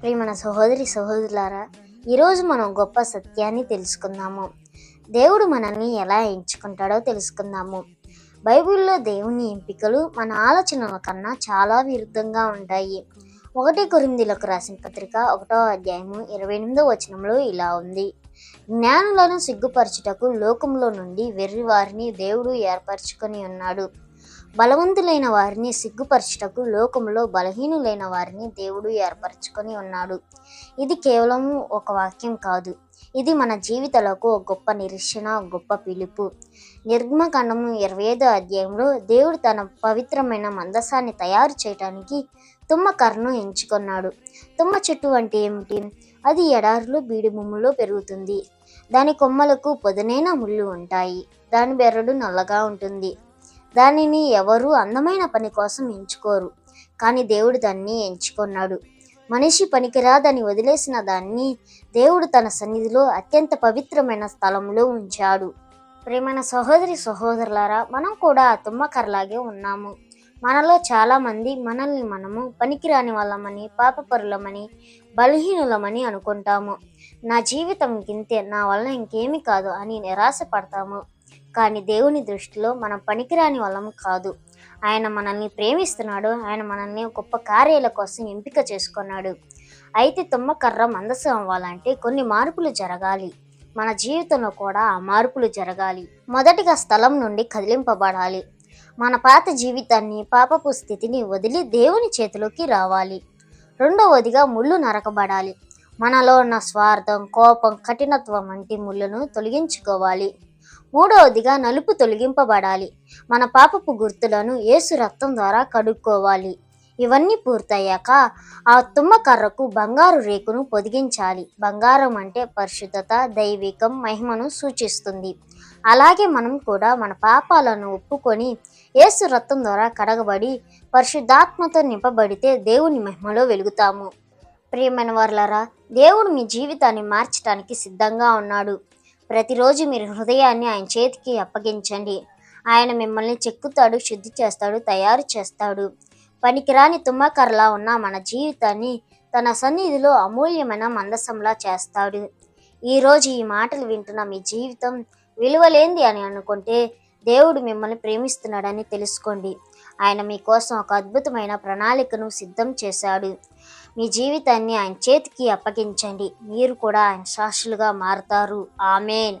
ప్రియమైన సహోదరి సహోదరులారా ఈరోజు మనం గొప్ప సత్యాన్ని తెలుసుకుందాము. దేవుడు మనల్ని ఎలా ఎంచుకుంటాడో తెలుసుకుందాము. బైబిల్లో దేవుని ఎంపికలు మన ఆలోచనల కన్నా చాలా విరుద్ధంగా ఉంటాయి. ఒకటి కొరిందిలకు రాసిన పత్రిక ఒకటో అధ్యాయము ఇరవై ఎనిమిదో వచనంలో ఇలా ఉంది. జ్ఞానులను సిగ్గుపరచుటకు లోకంలో నుండి వెర్రి వారిని దేవుడు ఏర్పరచుకొని ఉన్నాడు. బలవంతులైన వారిని సిగ్గుపరచుటకు లోకంలో బలహీనులైన వారిని దేవుడు ఏర్పరచుకొని ఉన్నాడు. ఇది కేవలం ఒక వాక్యం కాదు. ఇది మన జీవితాలకు ఒక గొప్ప నిరీక్షణ గొప్ప పిలుపు. నిర్గమకాండము ఇరవై ఐదో అధ్యాయంలో దేవుడు తన పవిత్రమైన మందసాన్ని తయారు చేయడానికి తుమ్మ కర్రను ఎంచుకున్నాడు. తుమ్మ చెట్టు అంటే ఏమిటి? అది ఎడారులు బీడుభూముల్లో పెరుగుతుంది. దాని కొమ్మలకు పొదనైన ముళ్ళు ఉంటాయి. దాని బెర్రడు నల్లగా ఉంటుంది. దానిని ఎవరు అందమైన పని కోసం ఎంచుకోరు కానీ దేవుడు దాన్ని ఎంచుకున్నాడు. మనిషి పనికిరాదని వదిలేసిన దాన్ని దేవుడు తన సన్నిధిలో అత్యంత పవిత్రమైన స్థలంలో ఉంచాడు. ప్రేమైన సహోదరి సహోదరులారా మనం కూడా తుమ్మకర్లాగే ఉన్నాము. మనలో చాలామంది మనల్ని మనము పనికిరాని వాళ్ళమని పాపపరులమని బలహీనులమని అనుకుంటాము. నా జీవితం ఇంతే నా వల్ల ఇంకేమీ కాదు అని నిరాశ పడతాము కానీ దేవుని దృష్టిలో మనం పనికిరాని వాళ్ళం కాదు. ఆయన మనల్ని ప్రేమిస్తున్నాడు. ఆయన మనల్ని గొప్ప కార్యాల కోసం ఎంపిక చేసుకున్నాడు. అయితే తుమ్మ కర్ర మందసం అవ్వాలంటే కొన్ని మార్పులు జరగాలి. మన జీవితంలో కూడా ఆ మార్పులు జరగాలి. మొదటిగా స్థలం నుండి కదిలింపబడాలి. మన పాత జీవితాన్ని పాపపు స్థితిని వదిలి దేవుని చేతిలోకి రావాలి. రెండవదిగా ముళ్ళు నరకబడాలి. మనలో ఉన్న స్వార్థం కోపం కఠినత్వం వంటి ముళ్ళను తొలగించుకోవాలి. మూడవదిగా నలుపు తొలగింపబడాలి. మన పాపపు గుర్తులను ఏసు రక్తం ద్వారా కడుక్కోవాలి. ఇవన్నీ పూర్తయ్యాక ఆ తుమ్మ కర్రకు బంగారు రేకును పొదిగించాలి. బంగారం అంటే పరిశుద్ధత దైవికం మహిమను సూచిస్తుంది. అలాగే మనం కూడా మన పాపాలను ఒప్పుకొని ఏసు రక్తం ద్వారా కడగబడి పరిశుద్ధాత్మతో నింపబడితే దేవుని మహిమలో వెలుగుతాము. ప్రియమైన వర్లరా దేవుడు మీ జీవితాన్ని మార్చడానికి సిద్ధంగా ఉన్నాడు. ప్రతిరోజు మీరు హృదయాన్ని ఆయన చేతికి అప్పగించండి. ఆయన మిమ్మల్ని చెక్కుతాడు శుద్ధి చేస్తాడు తయారు చేస్తాడు. పనికిరాని తుమ్మకరలా ఉన్న మన జీవితాన్ని తన సన్నిధిలో అమూల్యమైన మందసంలా చేస్తాడు. ఈరోజు ఈ మాటలు వింటున్న మీ జీవితం విలువలేంది అని అనుకుంటే దేవుడు మిమ్మల్ని ప్రేమిస్తున్నాడని తెలుసుకోండి. ఆయన మీకోసం ఒక అద్భుతమైన ప్రణాళికను సిద్ధం చేశాడు. మీ జీవితాన్ని ఆయన చేతికి అప్పగించండి. మీరు కూడా ఆయన సాక్షులుగా మారుతారు. ఆమెన్.